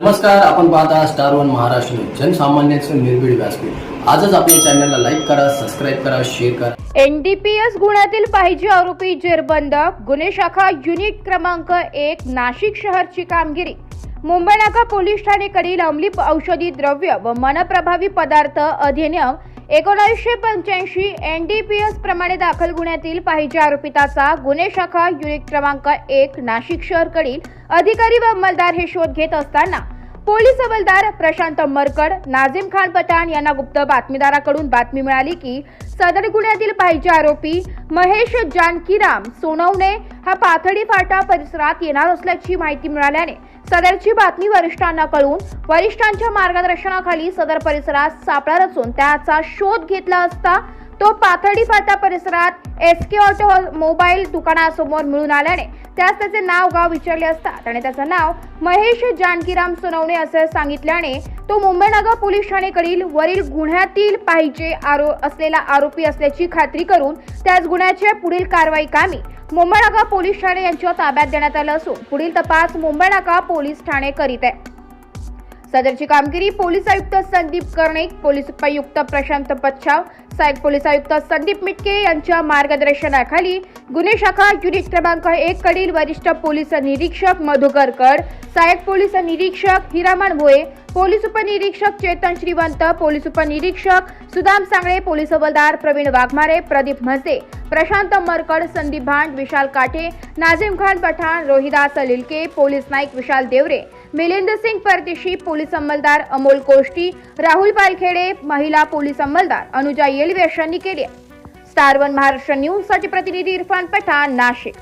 नमस्कार आपण पाहता स्टार वन महाराष्ट्र जनसामान्यांचं निर्भीड व्यासपीठ. आजच आपल्या चॅनलला लाईक करा सबस्क्राईब करा शेअर करा. एनडीपीएस गुन्ह्यातील पाहिजे आरोपी जेरबंद गुन्हे शाखा युनिट क्रमांक एक नाशिक शहरची कामगिरी. मुंबई नाका पोलीस ठाणेकडील अंमली औषधी द्रव्य व मनप्रभावी पदार्थ अधिनियम एकोणीसशे पंच्याऐंशी एन डी पी एस प्रमाणे दाखल गुन्ह्यातील पाहिजे आरोपिताचा गुन्हे शाखा युनिट क्रमांक एक नाशिक शहरकडील अधिकारी व अंमलदार हे शोध घेत असताना पोलीस हवालदार प्रशांत मरकड नाझिम खान पठाण यांना गुप्त बातमीदाराकडून बातमी मिळाली की सदर गुन्ह्यातील पाहिजे आरोपी महेश जानकीराम सोनवणे हा पाथडी फाटा परिसरात येणार असल्याची माहिती मिळाल्याने सदरची बातमी वरिष्ठांना कळून वरिष्ठांच्या मार्गदर्शनाखाली सदर परिसरात सापळा रचून त्याचा शोध घेतला असता तो पाथर्डी फाटा परिसरात एस के ऑटो मोबाईल दुकानासमोर मिळून आल्याने त्यास त्याचे नाव गाव विचारले असता त्याने त्याचं नाव महेश जानकीराम सोनवणे असं सांगितल्याने तो मुंबई नगर पोलीस ठाणेकडील वरील गुन्ह्यातील पाहिजे आरो असलेला आरोपी असल्याची खात्री करून त्याच गुन्ह्याचे पुढील कारवाई कामी मुंबई नाका पोलीस ठाणे यांच्या ताब्यात देण्यात आलं असून पुढील तपास मुंबई नाका पोलीस ठाणे करीत आहे. सदरची कामगिरी पोलीस आयुक्त संदीप कर्णिक पोलीस उपायुक्त प्रशांत पच्छाव सहाय्यक पोलीस आयुक्त संदीप मिटके यांच्या मार्गदर्शनाखाली गुन्हे शाखा युनिट क्रमांक एक कडील वरिष्ठ पोलीस निरीक्षक मधुकर कड सहाय्यक पोलीस निरीक्षक हिरामण भोये पोलीस उपनिरीक्षक चेतन श्रीवंत पोलीस उपनिरीक्षक सुदाम सांगळे पोलीस हवालदार प्रवीण वाघमारे प्रदीप म्हसे प्रशांत मरकड संदीप भांड विशाल काठे नाझिम खान पठाण रोहिदास लिलके पोलीस नाईक विशाल देवरे मिलिंद सिंग परदेशी पोलीस अंमलदार अमोल कोष्टी राहुल पालखेडे महिला पोलीस अंमलदार अनुजा ये अशांनी केली आहे. स्टार वन महाराष्ट्र न्यूजसाठी प्रतिनिधी इरफान पठाण नाशिक